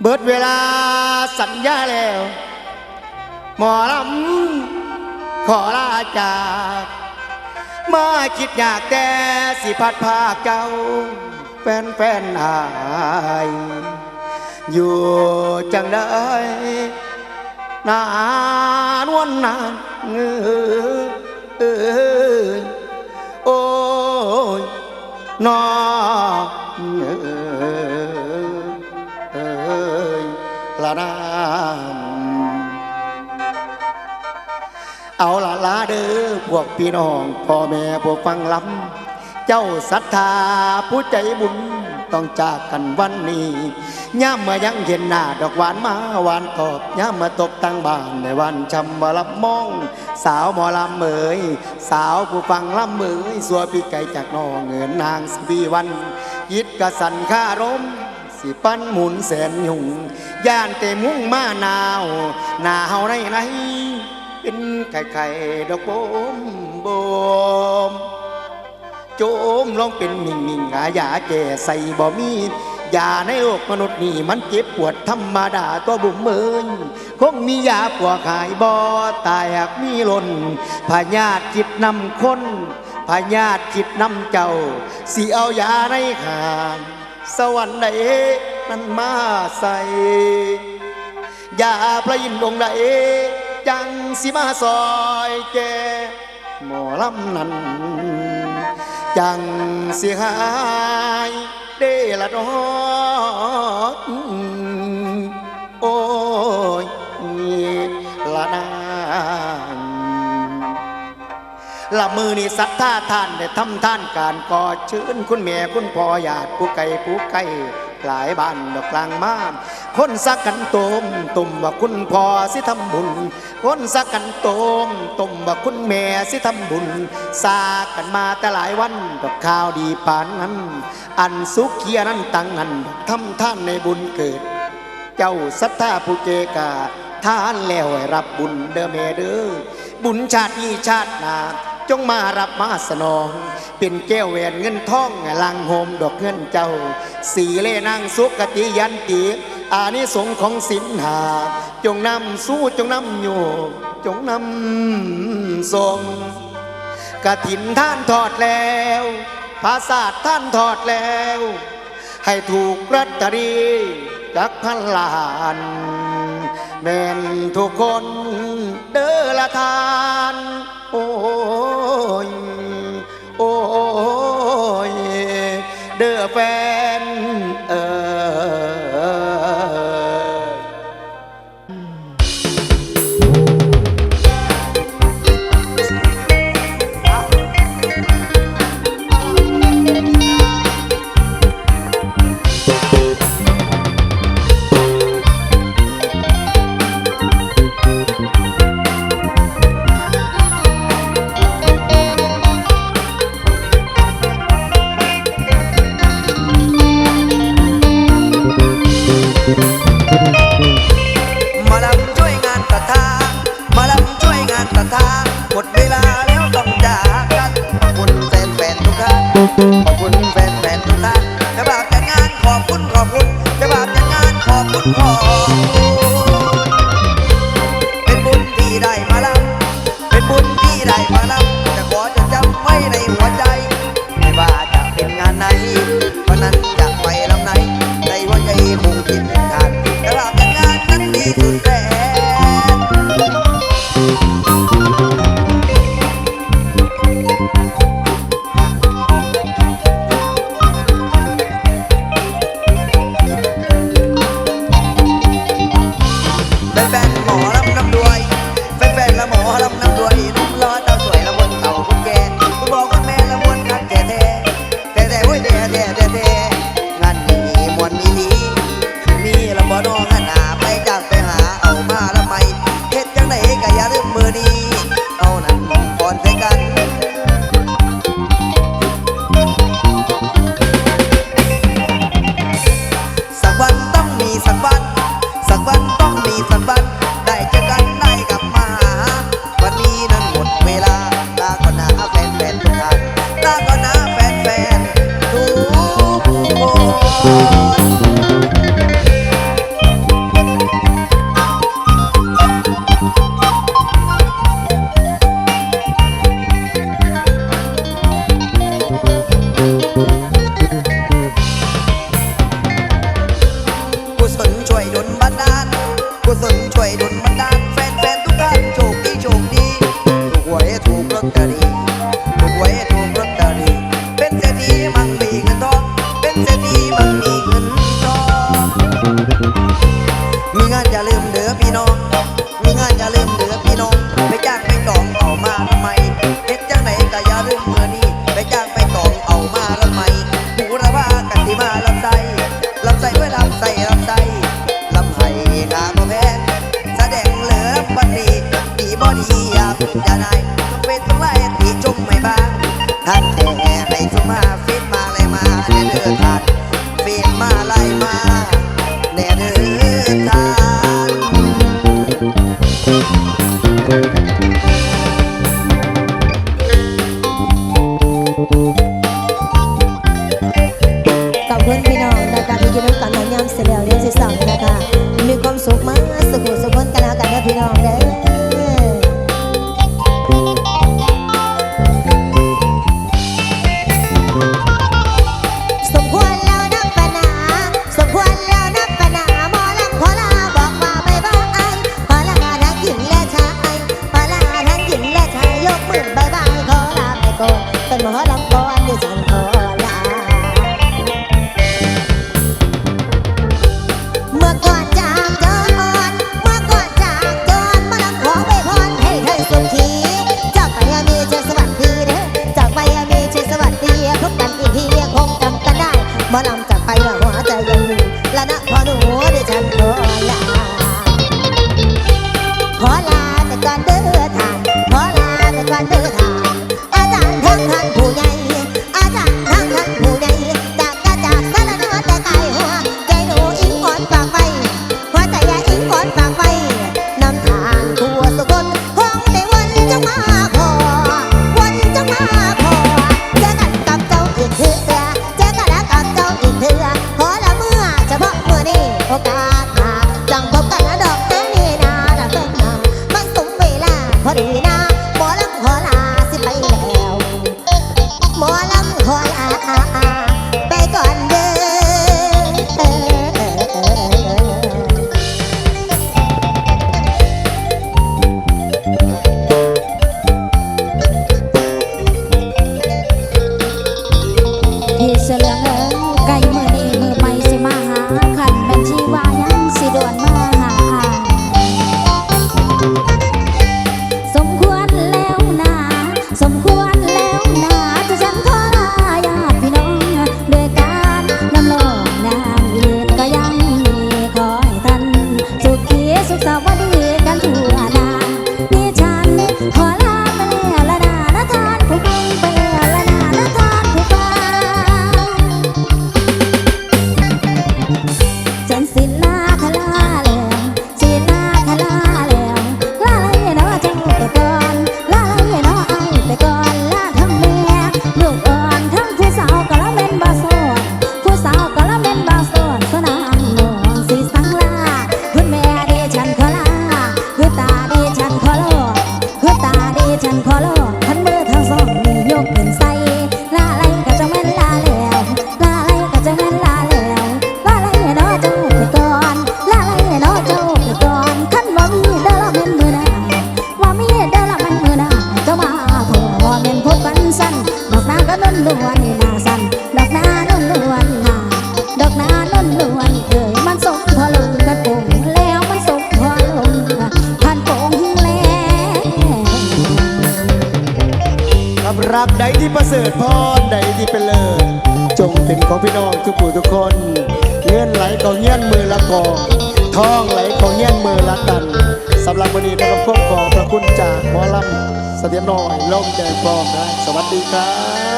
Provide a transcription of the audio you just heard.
เบิดเวลาสัญญาแล้ว หมอลำขอลาจาก มาคิดอยากแต่สิพัดพาเจ้าแฟนแฟนอาย อยู่จังได้นานวันนานเงออโอ้ยนอเเอาละลาเด้อพวกพี่น้องพ่อแม่พวกฟังลำเจ้าศรัทธาผู้ใจบุญต้องจากกันวันนี้ย่ามมายังเห็นหน้าดอกหวานมาหวานตอบย่ามมาตบตั้งบ้านในวันชำมารับมอง สาวหมอลำเมย สาวผู้ฟังลำเมยสัวปีไก่จากนองเงินนางสวีวันยิดกระสันข้ารมสิปั้นหมุนแสนยุ่งย่านเตมุ้งมาหนาวหนาวในไหน เป็นไข่ไข่ดอกโบมโบมโจมลองเป็นมิ่งมิ่งหายาแก่ใส่บ่มียาในโลกมนุษย์นี่มันเจ็บปวดธรรมดาตัวบุ๋มเมินคงมียาปวดขายบ่ตายหากมีหล่นพญาติจิตนำคนพญาติจิตนำเจ้าสิเอายาในขางสวรรค์ใดนั้นมาใส่ยาพระยินองค์ใด จังสิมาซอยแกหมอลำนั้น จังสิหายเดละดอกโอ้ยละนางละมือนี่ศรัทธาท่านได้ทำท่านการก่อเชิญคุณแม่คุณพ่อญาติผู้ไกลผู้ไกลหลายบ้านดอกกลางมาน คนสักกันตมตุ่มว่าคุณพ่อสิทำบุญ คนสักกันตมตุ่มว่าคุณแม่สิทำบุญสากันมาแต่หลายวันดอกข่าวดีปานนั้น อันสุขเคียนั้นตังนั้นทำท่านในบุญเกิด เจ้าศรัทธาผู้เกกาท่านแล้วให้รับบุญเด้อแม่เด้อบุญชาตินี้ชาติหนาจงมารับมาสนอง เป็นแก้วแหวนเงินทองลังโฮมดอกเงินเจ้า สีเล่นางสุกติยันติ อานิสงส์ของสินหา จงนำสู้จงนำโยกจงนำส่งกระถินท่านทอดแล้วภาษาท่านทอดแล้ว ให้ถูกรัตตอรีจักพันล้านแม่นทุกคนเด้อละทาน โอ้ย โอ้ย เด้อแฟน Pues... หมอลำก่อนที่ฉันขอลาเมื่อก่อนจากจนเมื่อก่อนจากจอมาลำขอไวรให้เธอสุขีจาไปมีเชสวัสดีเด้อจากมีเชสวัสดีพบกันอีกทีคงจำกันได้หมอลำจากไปแล้วหัวใจยังอยู่ละนะ กับรักใดที่ประเสริฐพรใดที่เป็นเลิศจงเป็นของพี่น้องทุกผู้ทุกคนเงื่อนไหลเขาเงื่อนมือละกอทองไหลเขาเงื่อนมือละตันสำหรับวันนี้นะครับพวกขอพระคุณจากหมอลำเสียรน้อยล่มใจฟองนะสวัสดีครับ